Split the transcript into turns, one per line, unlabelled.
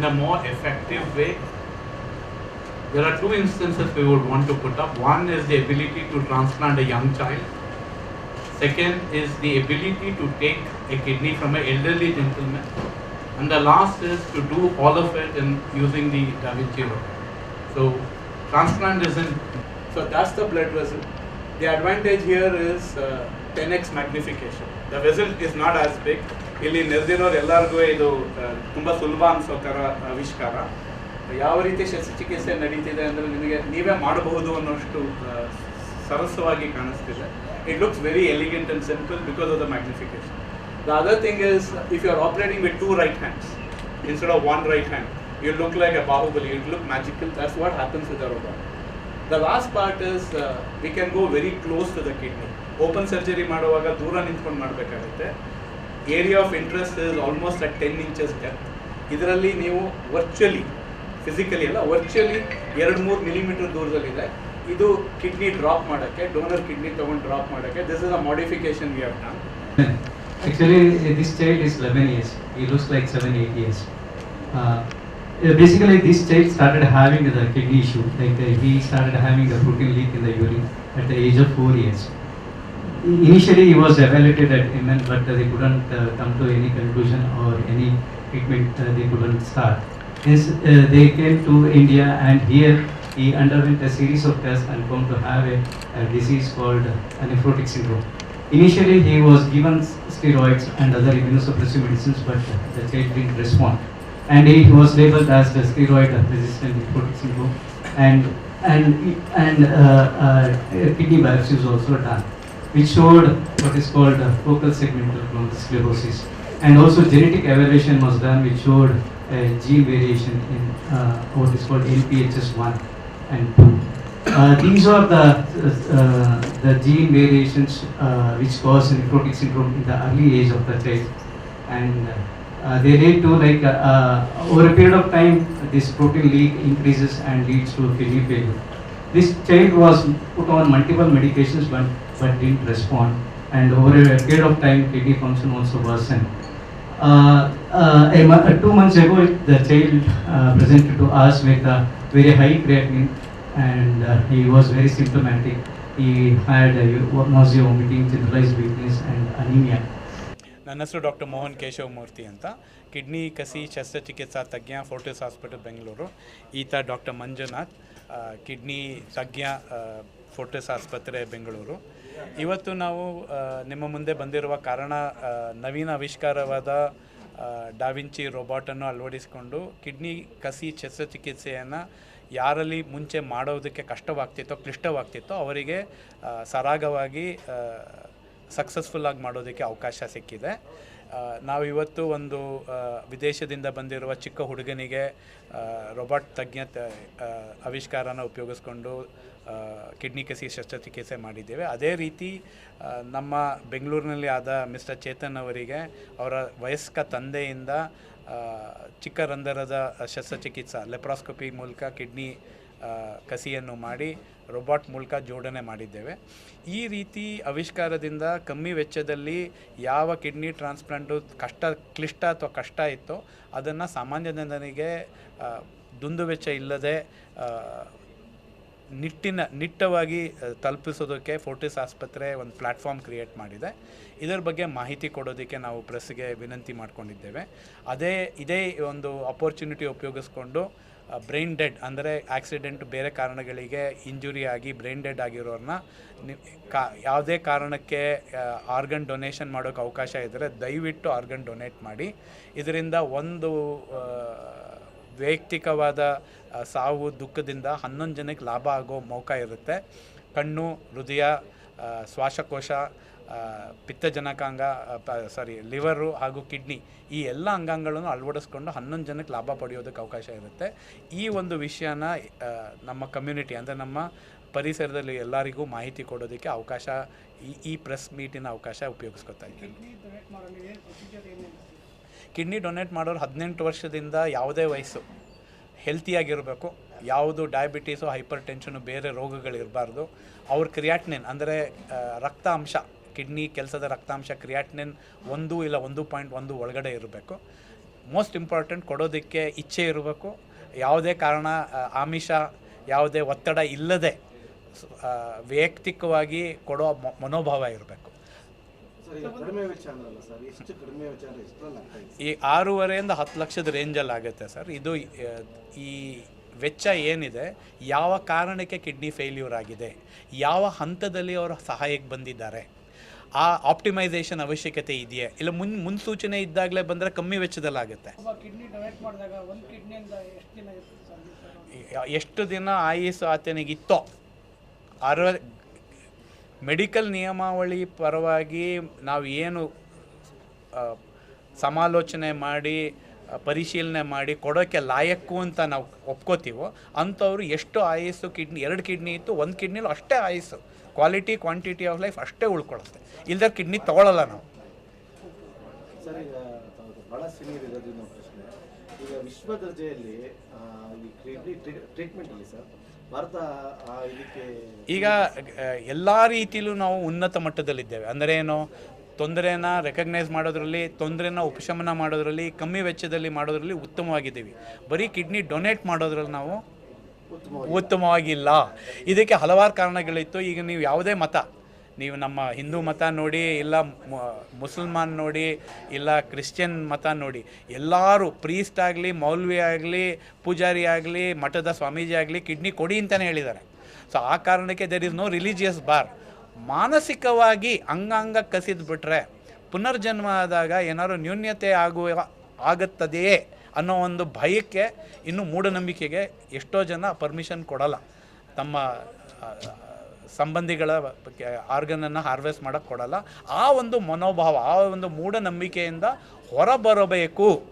in a more effective way. There are two instances we would want to put up. One is the ability to transplant a young child. Second is the ability to take a kidney from an elderly gentleman. And the last is to do all of it in using the Da Vinci road. So transplant isn't
So that's the blood vessel. The advantage here is uh, 10x magnification. The vessel is not as big. ಇಲ್ಲಿ ನೆರೆದಿರೋರು ಎಲ್ಲರಿಗೂ ಇದು ಆ, ತುಂಬಾ ಸುಲಭ ಅನ್ಸೋ ಥರ ಆವಿಷ್ಕಾರ ಯಾವ ರೀತಿ ಶಸ್ತ್ರಚಿಕಿತ್ಸೆ ನಡೀತಿದೆ ಅಂದರೆ ನಿಮಗೆ ನೀವೇ ಮಾಡಬಹುದು ಅನ್ನೋಷ್ಟು ಸರಸವಾಗಿ ಕಾಣಿಸ್ತಿದೆ. It looks very elegant and simple because of the magnification the other thing is if you are operating with two right hands instead of one right hand you look like a Baahubali it look magical that's what happens with body the last part is we can go very close to the kidney open surgery ಮಾಡುವಾಗ ದೂರ ನಿಂತ್ಕೊಂಡು ಮಾಡಬೇಕಾಗುತ್ತೆ. Area of interest is almost at ten inches depth ಇದರಲ್ಲಿ ನೀವು virtually physically ಅಲ್ಲ virtually ಎರಡು ಮೂರು millimetre ದೂರದಲ್ಲಿದೆ ಇದು ಕಿಡ್ನಿ ಡ್ರಾಪ್ ಮಾಡೋಕ್ಕೆ ಡೋನರ್ ಕಿಡ್ನಿ ತೊಗೊಂಡು ಡ್ರಾಪ್ ಮಾಡೋಕ್ಕೆ this is a modification we have done
Actually, uh, this child is 11 years. He looks like 7 8 years. Uh, uh, basically, this child started having the kidney issue. Like uh, he started having a protein leak in the urine at the age of 4 years. Initially, he was evaluated at MN, but uh, they couldn't uh, come to any conclusion or any treatment uh, they couldn't start. Uh, they came to India, and here he underwent a series of tests and found to have a, a disease called uh, nephrotic syndrome. Initially, he was given steroids and other immunosuppressive medicines, but the child didn't respond. And he was labeled as the steroid resistant nephrotic syndrome. And and and uh, uh, kidney biopsy was also done, which showed what is called focal segmental glomerulosclerosis. And also genetic evaluation was done, which showed gene variation in uh, what is called NPHS1 and 2. Uh, these are the uh, the gene variations uh, which cause nephrotic syndrome in the early age of the child, and uh, they lead to like uh, uh, over a period of time this protein leak increases and leads to kidney failure. This child was put on multiple medications but but didn't respond, and over a period of time kidney function also worsened. Uh, uh, uh, two months ago, the child uh, presented to us with a very high creatinine and uh, he was very symptomatic. He had uh, nausea, vomiting, generalized weakness and anemia.
ನನ್ನ ಹೆಸರು doctor Mohan Keshavamurthy ಅಂತ kidney ಕಸಿ ಶಸ್ತ್ರಚಿಕಿತ್ಸಾ ತಜ್ಞ Fortis hospital Bengaluru ಈತ doctor Manjunath kidney ತಜ್ಞ Fortis ಆಸ್ಪತ್ರೆ ಬೆಂಗಳೂರು ಇವತ್ತು ನಾವು ನಿಮ್ಮ ಮುಂದೆ ಬಂದಿರುವ ಕಾರಣ ನವೀನ ಆವಿಷ್ಕಾರವಾದ ಡಾವಿಂಚಿ ರೋಬಾಟನ್ನು ಅಳವಡಿಸಿಕೊಂಡು ಕಿಡ್ನಿ ಕಸಿ ಶಸ್ತ್ರಚಿಕಿತ್ಸೆಯನ್ನು ಯಾರಲ್ಲಿ ಮುಂಚೆ ಮಾಡೋದಕ್ಕೆ ಕಷ್ಟವಾಗ್ತಿತ್ತೋ, ಕ್ಲಿಷ್ಟವಾಗ್ತಿತ್ತೋ ಅವರಿಗೆ ಸರಾಗವಾಗಿ ಸಕ್ಸಸ್ಫುಲ್ಲಾಗಿ ಮಾಡೋದಕ್ಕೆ ಅವಕಾಶ ಸಿಕ್ಕಿದೆ. ಆ, ನಾವು ಇವತ್ತು ಒಂದು ವಿದೇಶದಿಂದ ಬಂದಿರುವ ಚಿಕ್ಕ ಹುಡುಗನಿಗೆ ರೊಬಾಟ್ ತಜ್ಞ ಆವಿಷ್ಕಾರನ ಉಪಯೋಗಿಸ್ಕೊಂಡು ಕಿಡ್ನಿ ಕಸಿ ಶಸ್ತ್ರಚಿಕಿತ್ಸೆ ಮಾಡಿದ್ದೇವೆ. ಅದೇ ರೀತಿ ನಮ್ಮ ಬೆಂಗಳೂರಿನಲ್ಲಿ ಆದ ಮಿಸ್ಟರ್ ಚೇತನ್ ಅವರಿಗೆ ಅವರ ವಯಸ್ಕ ತಂದೆಯಿಂದ ಚಿಕ್ಕ ರಂಧ್ರದ ಶಸ್ತ್ರಚಿಕಿತ್ಸಾ ಲೆಪ್ರಾಸ್ಕೋಪಿ ಮೂಲಕ ಕಿಡ್ನಿ ಕಸಿಯನ್ನು ಮಾಡಿ ರೊಬಾಟ್ ಮೂಲಕ ಜೋಡಣೆ ಮಾಡಿದ್ದೇವೆ. ಈ ರೀತಿ ಆವಿಷ್ಕಾರದಿಂದ ಕಮ್ಮಿ ವೆಚ್ಚದಲ್ಲಿ ಯಾವ ಕಿಡ್ನಿ ಟ್ರಾನ್ಸ್ಪ್ಲಾಂಟು ಕಷ್ಟ, ಕ್ಲಿಷ್ಟ ಅಥವಾ ಕಷ್ಟ ಇತ್ತೋ ಅದನ್ನು ಸಾಮಾನ್ಯ ಜನರಿಗೆ ದುಂದು ವೆಚ್ಚ ಇಲ್ಲದೆ ನಿಟ್ಟಿನ, ನಿಟ್ಟವಾಗಿ ತಲುಪಿಸೋದಕ್ಕೆ ಫೋರ್ಟಿಸ್ ಆಸ್ಪತ್ರೆ ಒಂದು ಪ್ಲ್ಯಾಟ್ಫಾರ್ಮ್ ಕ್ರಿಯೇಟ್ ಮಾಡಿದೆ. ಇದರ ಬಗ್ಗೆ ಮಾಹಿತಿ ಕೊಡೋದಕ್ಕೆ ನಾವು ಪ್ರೆಸ್ಗೆ ವಿನಂತಿ ಮಾಡ್ಕೊಂಡಿದ್ದೇವೆ. ಅದೇ, ಇದೇ ಒಂದು ಅಪರ್ಚುನಿಟಿ ಉಪಯೋಗಿಸ್ಕೊಂಡು ಬ್ರೈನ್ ಡೆಡ್ ಅಂದರೆ ಆಕ್ಸಿಡೆಂಟ್ ಬೇರೆ ಕಾರಣಗಳಿಗೆ ಇಂಜುರಿ ಆಗಿ ಬ್ರೈನ್ ಡೆಡ್ ಆಗಿರೋರನ್ನ ನಿ, ಕಾ, ಯಾವುದೇ ಕಾರಣಕ್ಕೆ ಆರ್ಗನ್ ಡೊನೇಷನ್ ಮಾಡೋಕ್ಕೆ ಅವಕಾಶ ಇದ್ದರೆ ದಯವಿಟ್ಟು ಆರ್ಗನ್ ಡೊನೇಟ್ ಮಾಡಿ. ಇದರಿಂದ ಒಂದು ವೈಯಕ್ತಿಕವಾದ ಸಾವು, ದುಃಖದಿಂದ ಹನ್ನೊಂದು ಜನಕ್ಕೆ ಲಾಭ ಆಗೋ ಮೌಕ ಇರುತ್ತೆ. ಕಣ್ಣು, ಹೃದಯ ಶ್ವಾಸಕೋಶ ಪಿತ್ತಜನಕಾಂಗ ಸಾರಿ ಲಿವರು ಹಾಗೂ ಕಿಡ್ನಿ ಈ ಎಲ್ಲ ಅಂಗಾಂಗಗಳನ್ನು ಅಳವಡಿಸ್ಕೊಂಡು ಹನ್ನೊಂದು ಜನಕ್ಕೆ ಲಾಭ ಪಡೆಯೋದಕ್ಕೆ ಅವಕಾಶ ಇರುತ್ತೆ. ಈ ಒಂದು ವಿಷಯನ ನಮ್ಮ ಕಮ್ಯುನಿಟಿ ಅಂದರೆ ನಮ್ಮ ಪರಿಸರದಲ್ಲಿ ಎಲ್ಲರಿಗೂ ಮಾಹಿತಿ ಕೊಡೋದಕ್ಕೆ ಅವಕಾಶ ಈ ಈ ಪ್ರೆಸ್ ಮೀಟಿನ ಅವಕಾಶ ಉಪಯೋಗಿಸ್ಕೊತಾ ಇದ್ದೀನಿ. ಕಿಡ್ನಿ ಡೊನೇಟ್ ಮಾಡೋರು ಹದಿನೆಂಟು ವರ್ಷದಿಂದ ಯಾವುದೇ ವಯಸ್ಸು ಹೆಲ್ತಿಯಾಗಿರಬೇಕು ಯಾವುದು ಡಯಾಬಿಟೀಸು ಹೈಪರ್ ಟೆನ್ಷನು ಬೇರೆ ರೋಗಗಳಿರಬಾರ್ದು. ಅವ್ರ ಕ್ರಿಯಾಟ್ನಿನ್ ಅಂದರೆ ರಕ್ತ ಅಂಶ. ಕಿಡ್ನಿ ಕೆಲಸದ ರಕ್ತಾಂಶ ಕ್ರಿಯಾಟ್ನಿನ್ ಒಂದು ಇಲ್ಲ ಒಂದು ಪಾಯಿಂಟ್ ಒಂದು ಒಳಗಡೆ ಇರಬೇಕು. ಮೋಸ್ಟ್ ಇಂಪಾರ್ಟೆಂಟ್ ಕೊಡೋದಕ್ಕೆ ಇಚ್ಛೆ ಇರಬೇಕು. ಯಾವುದೇ ಕಾರಣ ಆಮಿಷ ಯಾವುದೇ ಒತ್ತಡ ಇಲ್ಲದೆ ವೈಯಕ್ತಿಕವಾಗಿ ಕೊಡೋ ಮನೋಭಾವ ಇರಬೇಕು. ಈ ಆರೂವರೆಯಿಂದ ಹತ್ತು ಲಕ್ಷದ ರೇಂಜಲ್ಲಿ ಆಗುತ್ತೆ ಸರ್. ಇದು ಈ ವೆಚ್ಚ ಏನಿದೆ ಯಾವ ಕಾರಣಕ್ಕೆ ಕಿಡ್ನಿ ಫೇಲ್ಯೂರ್ ಆಗಿದೆ ಯಾವ ಹಂತದಲ್ಲಿ ಅವರು ಸಹಾಯಕ್ಕೆ ಬಂದಿದ್ದಾರೆ ಆ ಆಪ್ಟಿಮೈಸೇಷನ್ ಅವಶ್ಯಕತೆ ಇದೆಯೇ? ಇಲ್ಲ ಮುನ್ ಮುನ್ಸೂಚನೆ ಇದ್ದಾಗಲೇ ಬಂದರೆ ಕಮ್ಮಿ ವೆಚ್ಚದಲ್ಲಾಗುತ್ತೆ?
ಎಷ್ಟು ದಿನ
ಆಯುಸ್ ಆತನಿಗಿತ್ತೋ? ಅರ್ವ ಮೆಡಿಕಲ್ ನಿಯಮಾವಳಿ ಪರವಾಗಿ ನಾವು ಏನು ಸಮಾಲೋಚನೆ ಮಾಡಿ ಪರಿಶೀಲನೆ ಮಾಡಿ ಕೊಡೋಕ್ಕೆ ಲಾಯಕ್ಕು ಅಂತ ನಾವು ಒಪ್ಕೋತೀವೋ ಅಂಥವ್ರು ಎಷ್ಟು ಆಯಸ್ಸು ಕಿಡ್ನಿ ಎರಡು ಕಿಡ್ನಿ ಇತ್ತು ಒಂದು ಕಿಡ್ನಿಲೂ ಅಷ್ಟೇ ಆಯಸ್ಸು. ಕ್ವಾಲಿಟಿ ಕ್ವಾಂಟಿಟಿ ಆಫ್ ಲೈಫ್ ಅಷ್ಟೇ ಉಳ್ಕೊಳ್ಳುತ್ತೆ. ಇಲ್ಲದ್ರೆ ಕಿಡ್ನಿ ತೊಗೊಳಲ್ಲ ನಾವು.
ಸರ್ ಈಗ ಬಹಳ ಸೀನಿಯರ್ ಇರೋದ್ರಿಂದ ಒಂದು ಪ್ರಶ್ನೆ. ಈಗ ವಿಶ್ವ ದರ್ಜೆಯಲ್ಲಿ ಈ ಕಿಡ್ನಿ ಸರ್ ಭಾರತ ಇದಕ್ಕೆ
ಈಗ ಎಲ್ಲ ರೀತಿಲೂ ನಾವು ಉನ್ನತ ಮಟ್ಟದಲ್ಲಿದ್ದೇವೆ. ಅಂದರೆ ಏನು? ತೊಂದರೆನ ರೆಕಗ್ನೈಸ್ ಮಾಡೋದ್ರಲ್ಲಿ ತೊಂದರೆನ ಉಪಶಮನ ಮಾಡೋದ್ರಲ್ಲಿ ಕಮ್ಮಿ ವೆಚ್ಚದಲ್ಲಿ ಮಾಡೋದ್ರಲ್ಲಿ ಉತ್ತಮವಾಗಿದ್ದೀವಿ. ಬರೀ ಕಿಡ್ನಿ ಡೊನೇಟ್ ಮಾಡೋದ್ರಲ್ಲಿ ನಾವು
ಉತ್ತಮವಾಗಿ
ಉತ್ತಮವಾಗಿಲ್ಲ. ಇದಕ್ಕೆ ಹಲವಾರು ಕಾರಣಗಳಿತ್ತು. ಈಗ ನೀವು ಯಾವುದೇ ಮತ ನೀವು ನಮ್ಮ ಹಿಂದೂ ಮತ ನೋಡಿ ಇಲ್ಲ ಮುಸಲ್ಮಾನ್ ನೋಡಿ ಇಲ್ಲ ಕ್ರಿಶ್ಚಿಯನ್ ಮತ ನೋಡಿ ಎಲ್ಲರೂ ಪ್ರೀಸ್ಟ್ ಆಗಲಿ ಮೌಲ್ವಿ ಆಗಲಿ ಪೂಜಾರಿ ಆಗಲಿ ಮಠದ ಸ್ವಾಮೀಜಿ ಆಗಲಿ ಕಿಡ್ನಿ ಕೊಡಿ ಅಂತಲೇ ಹೇಳಿದ್ದಾರೆ. ಸೊ ಆ ಕಾರಣಕ್ಕೆ there is no religious bar ಮಾನಸಿಕವಾಗಿ ಅಂಗಾಂಗ ಕಸಿದು ಬಿಟ್ರೆ ಪುನರ್ಜನ್ಮ ಆದಾಗ ಏನಾದ್ರು ನ್ಯೂನ್ಯತೆ ಆಗುವ ಆಗುತ್ತದೆಯೇ ಅನ್ನೋ ಒಂದು ಭಯಕ್ಕೆ ಇನ್ನು ಮೂಢನಂಬಿಕೆಗೆ ಎಷ್ಟೋ ಜನ ಪರ್ಮಿಷನ್ ಕೊಡಲ್ಲ. ತಮ್ಮ ಸಂಬಂಧಿಗಳ ಆರ್ಗನನ್ನು ಹಾರ್ವೆಸ್ಟ್ ಮಾಡೋಕ್ಕೆ ಕೊಡಲ್ಲ. ಆ ಒಂದು ಮನೋಭಾವ, ಆ ಒಂದು ಮೂಢನಂಬಿಕೆಯಿಂದ ಹೊರಬರಬೇಕು.